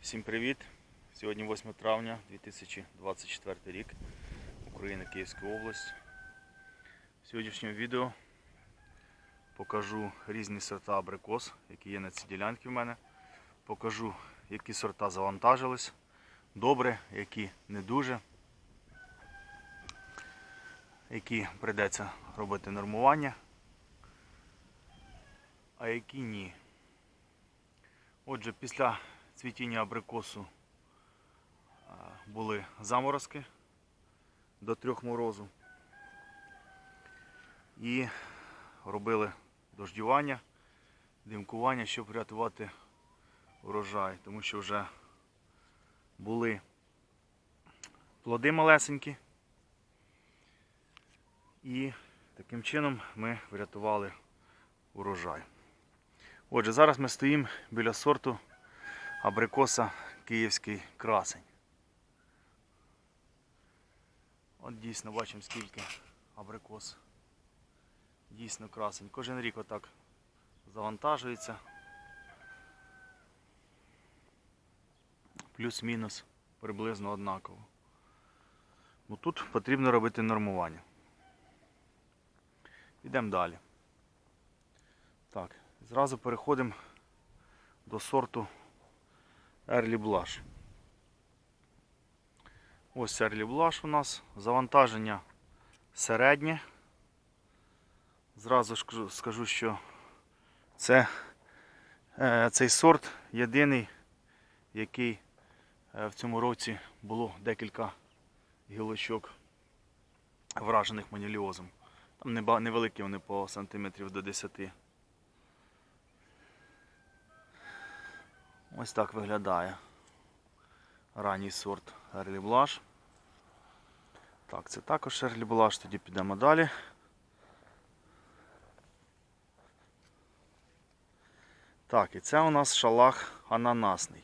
Всім привіт! Сьогодні 8 травня 2024 рік. Україна, Київська область. В сьогоднішньому відео покажу різні сорта абрикос, які є на цій ділянці в мене. Покажу, які сорта завантажились добре, які не дуже, які прийдеться робити нормування, а які ні. Отже, після цвітіння абрикосу були заморозки до трьох морозу. І робили дождювання, димкування, щоб врятувати урожай, тому що вже були плоди малесенькі. І таким чином ми врятували урожай. Отже, зараз ми стоїмо біля сорту абрикоса Київський красень. От дійсно бачимо скільки абрикос. Дійсно красень. Кожен рік отак завантажується. Плюс-мінус приблизно однаково. Ну тут потрібно робити нормування. Йдемо далі. Так, зразу переходимо до сорту Early Blush. Ось Early Blush у нас. Завантаження середнє. Зразу ж скажу, що це, е, цей сорт єдиний, який е, в цьому році було декілька гілочок вражених маніліозом. Там невеликі вони по сантиметрів до 10. Ось так виглядає ранній сорт Blush. Так, це також Blush, тоді підемо далі. Так, і це у нас шалах ананасний.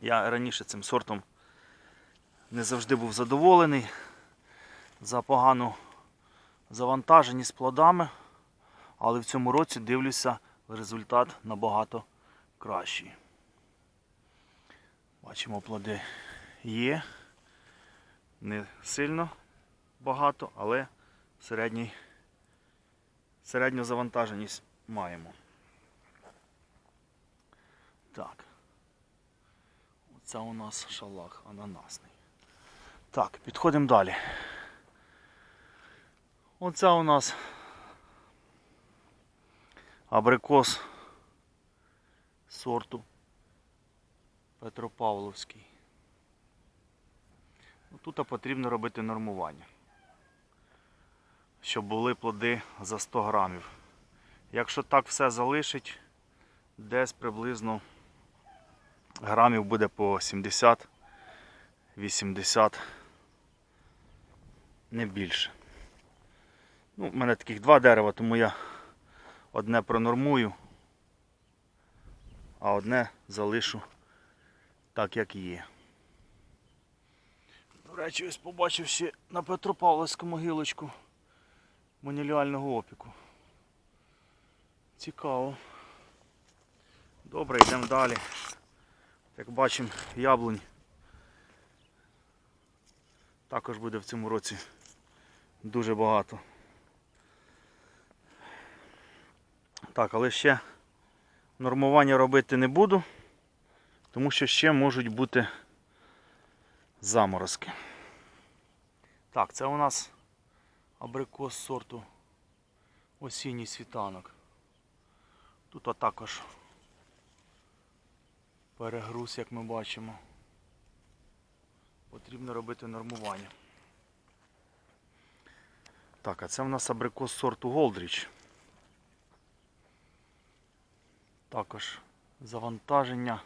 Я раніше цим сортом не завжди був задоволений за погану завантаженість плодами, але в цьому році дивлюся результат набагато кращий. Бачимо, плоди є. Не сильно багато, але середній, середню завантаженість маємо. Так. Оце у нас шалах ананасний. Так, підходимо далі. Оце у нас абрикос сорту Петропавловський. Ну, Тут потрібно робити нормування, щоб були плоди за 100 грамів. Якщо так все залишить, десь приблизно грамів буде по 70-80, не більше. Ну, У мене таких два дерева, тому я одне пронормую, а одне залишу так, як є. До речі, ось побачив ще на Петропавловському гілочку маніліального опіку. Цікаво. Добре, йдемо далі. Як бачимо, яблунь також буде в цьому році дуже багато. Так, але ще нормування робити не буду, тому що ще можуть бути заморозки. Так, це у нас абрикос сорту осінній світанок. Тут також перегруз, як ми бачимо. Потрібно робити нормування. Так, а це у нас абрикос сорту Голдріч. Також завантаження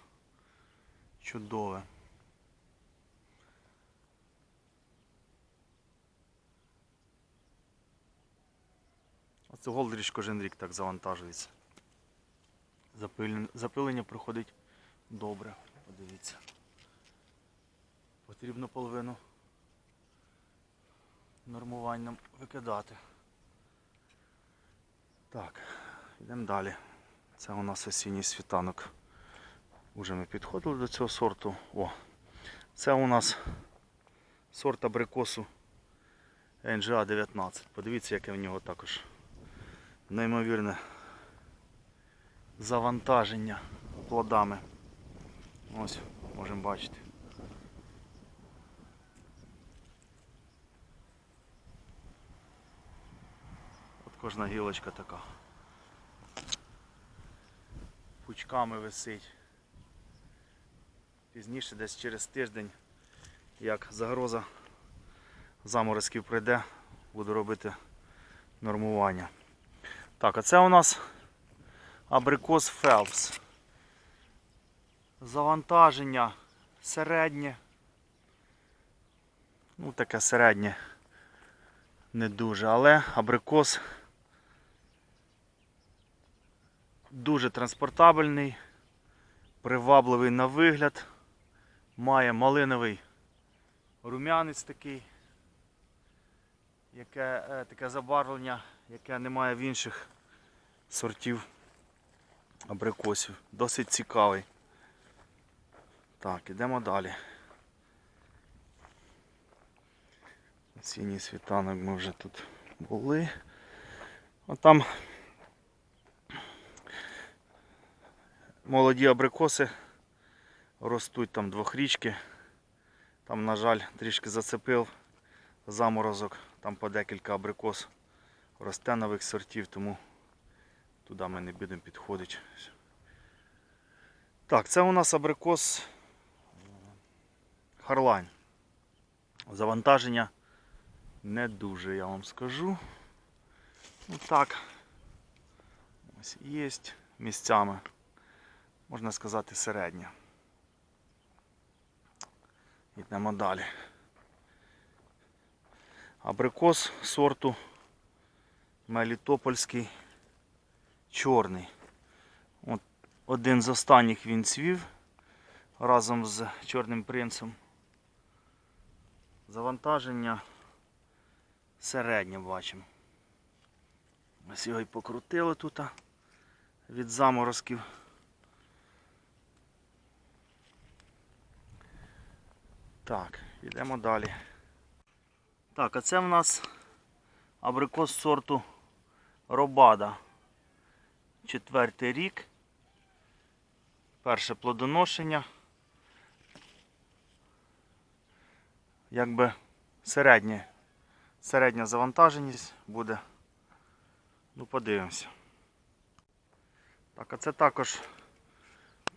чудове. Оце Голдріч кожен рік так завантажується. Запилення, запилення проходить добре. Подивіться. Потрібно половину нормувань нам викидати. Так, йдемо далі. Це у нас осінній світанок. Уже ми підходили до цього сорту. О, це у нас сорт абрикосу NGA 19. Подивіться, яке в нього також неймовірне завантаження плодами. Ось, можемо бачити. От кожна гілочка така. Пучками висить. Пізніше, десь через тиждень, як загроза заморозків прийде, буду робити нормування. Так, а це у нас абрикос Фелпс. Завантаження середнє. Ну, таке середнє. Не дуже, але абрикос дуже транспортабельний, привабливий на вигляд, має малиновий рум'янець такий, яке, е, таке забарвлення, яке немає в інших сортів абрикосів. Досить цікавий. Так, ідемо далі. Синій світанок ми вже тут були. А там молоді абрикоси ростуть там двохрічки. Там, на жаль, трішки зацепив заморозок, там по декілька абрикос росте нових сортів, тому туди ми не будемо підходити. Так, це у нас абрикос Харлайн. Завантаження не дуже, я вам скажу. Ну так, ось є місцями, можна сказати, середнє. Йдемо далі. Абрикос сорту Мелітопольський чорний. От один з останніх він цвів разом з чорним принцем. Завантаження середнє бачимо. Ось його і покрутили тут від заморозків. Так, йдемо далі. Так, а це в нас абрикос сорту Робада. Четвертий рік. Перше плодоношення. Якби середнє, середня завантаженість буде. Ну, подивимося. Так, а це також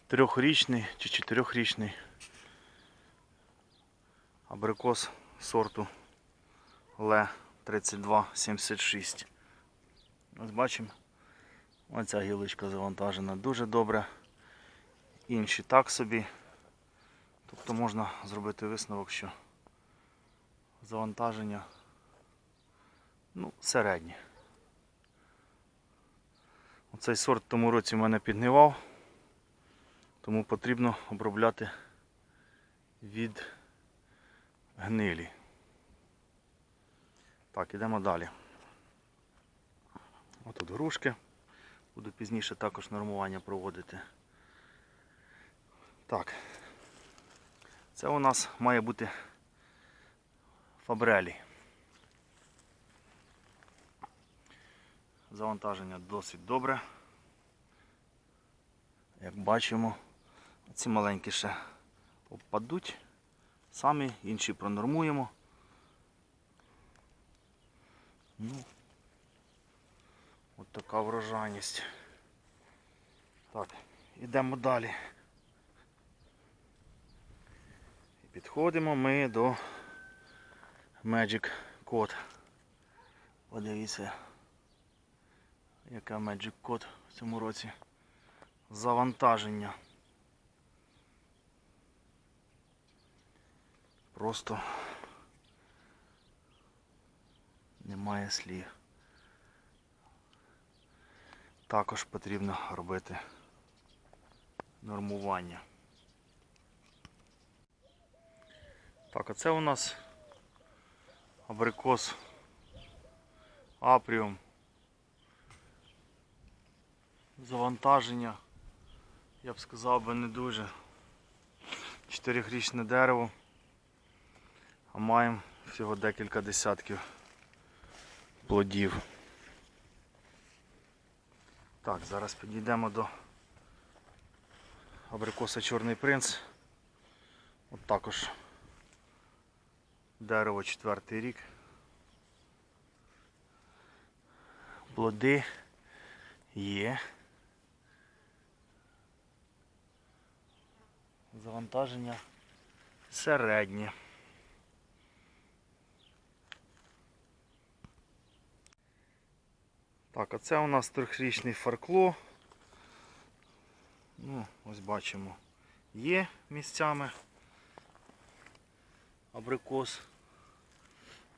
трьохрічний чи чотирьохрічний абрикос сорту Ле 3276. Ось бачимо, оця гілочка завантажена дуже добре. Інші так собі. Тобто можна зробити висновок, що завантаження ну, середнє. Оцей сорт тому році в мене підгнивав, тому потрібно обробляти від гнилі. Так, ідемо далі. Отут грушки. Буду пізніше також нормування проводити. Так. Це у нас має бути фабрелі. Завантаження досить добре. Як бачимо, ці маленькі ще обпадуть. Самі інші пронормуємо. Ну, от така врожайність. Так, ідемо далі. І підходимо ми до Magic Code. Подивіться, яка Magic Code в цьому році. Завантаження. Просто немає слів. Також потрібно робити нормування. Так, а це у нас абрикос апріум. Завантаження, я б сказав би не дуже. Чотирихрічне дерево, а маємо всього декілька десятків плодів. Так, зараз підійдемо до абрикоса Чорний принц. От також дерево четвертий рік. Плоди є. Завантаження середнє. Так, а це у нас трьохрічний фаркло. Ну, ось бачимо, є місцями абрикос.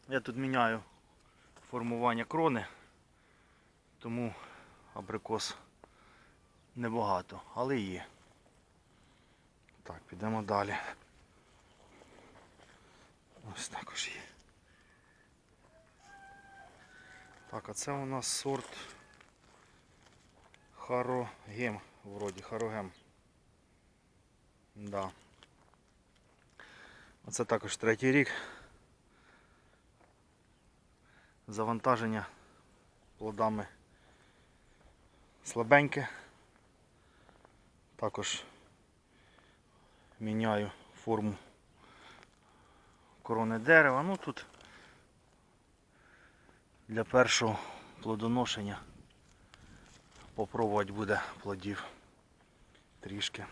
Я тут міняю формування крони, тому абрикос небагато, але є. Так, підемо далі. Ось також є. Так, а це у нас сорт Харогем, вроді Харогем. Да. Оце також третій рік. Завантаження плодами слабеньке. Також міняю форму корони дерева. Ну тут для першого плодоношення попробувати буде плодів трішки.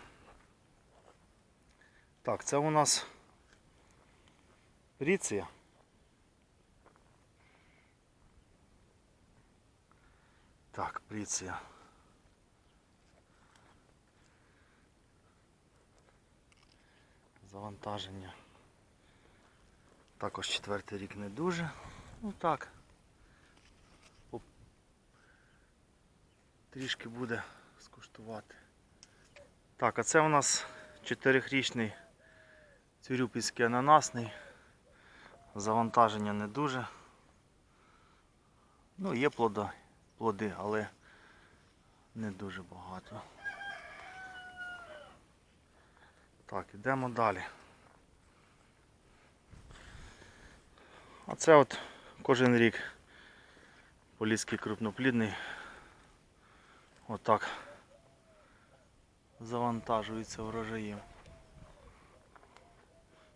Так, це у нас ріція. Так, пріція. Завантаження. Також четвертий рік не дуже. Ну так. Трішки буде скуштувати. Так, а це у нас чотирихрічний цюрюпівський ананасний. Завантаження не дуже. Ну, є плода, плоди, але не дуже багато. Так, йдемо далі. А це от кожен рік поліський крупноплідний. Отак завантажується врожаєм.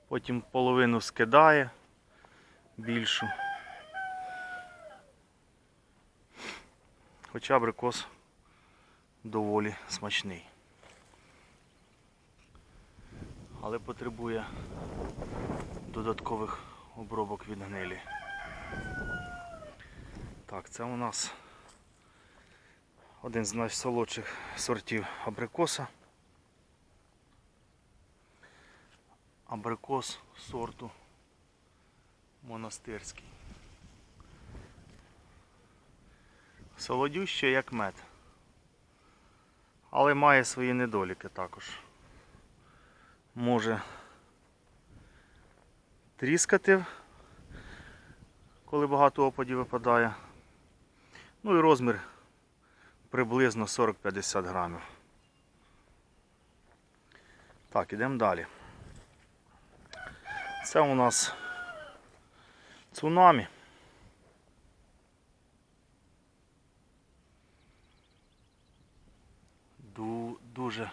Потім половину скидає більшу. Хоча абрикос доволі смачний. Але потребує додаткових обробок від гнилі. Так, це у нас один з найсолодших сортів абрикоса. Абрикос сорту монастирський. Солодюще як мед. Але має свої недоліки також. Може тріскати, коли багато опадів випадає. Ну і розмір приблизно 40-50 грамів. Так, ідемо далі. Це у нас цунамі. Ду- Дуже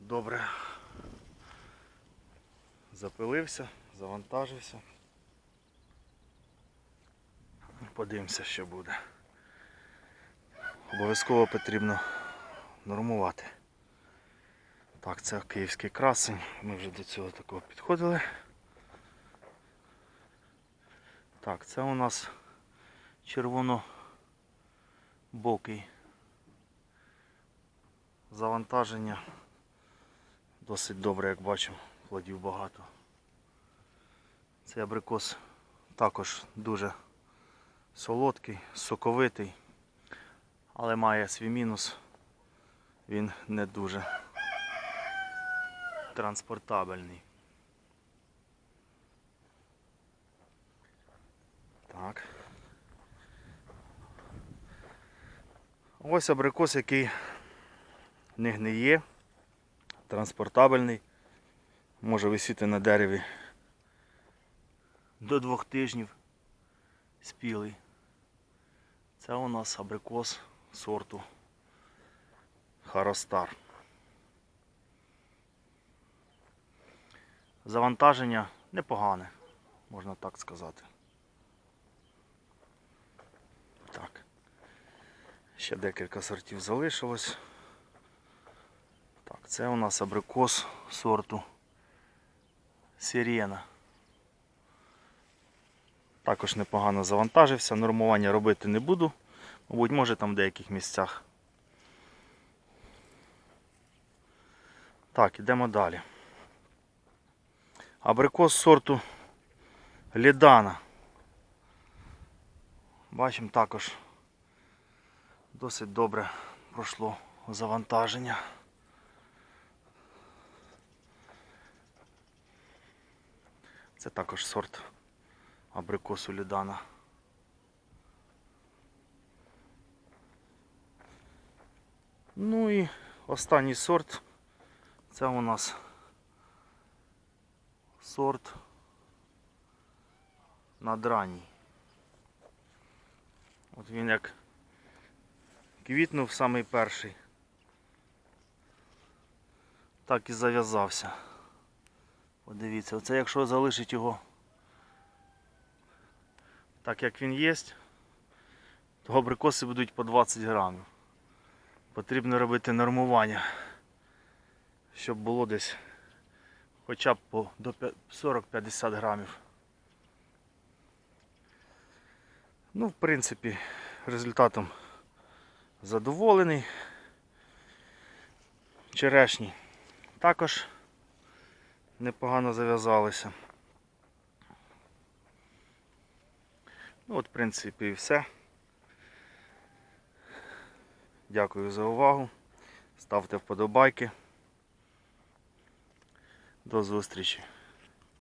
добре запилився, завантажився. Подивимося, що буде. Обов'язково потрібно нормувати. Так, це київський красень. Ми вже до цього такого підходили. Так, це у нас червонобокий. Завантаження досить добре, як бачимо, плодів багато. Цей абрикос також дуже солодкий, соковитий, але має свій мінус. Він не дуже транспортабельний. Так. Ось абрикос, який не гниє, транспортабельний, може висіти на дереві до двох тижнів спілий. Це у нас абрикос сорту Харостар. Завантаження непогане, можна так сказати. Так. Ще декілька сортів залишилось. Так, це у нас абрикос сорту Сирена. Також непогано завантажився, нормування робити не буду. Мабуть, може там в деяких місцях. Так, ідемо далі. Абрикос сорту Лідана. Бачимо також досить добре пройшло завантаження. Це також сорт абрикосу Лідана. Ну і останній сорт це у нас сорт надранній. От він як квітнув самий перший, так і зав'язався. Подивіться, оце якщо залишить його так як він є, то абрикоси будуть по 20 грамів. Потрібно робити нормування, щоб було десь хоча б по до 40-50 грамів. Ну, в принципі, результатом задоволений. Черешні також непогано зав'язалися. Ну от, в принципі, і все. Дякую за увагу. Ставте вподобайки. До зустрічі.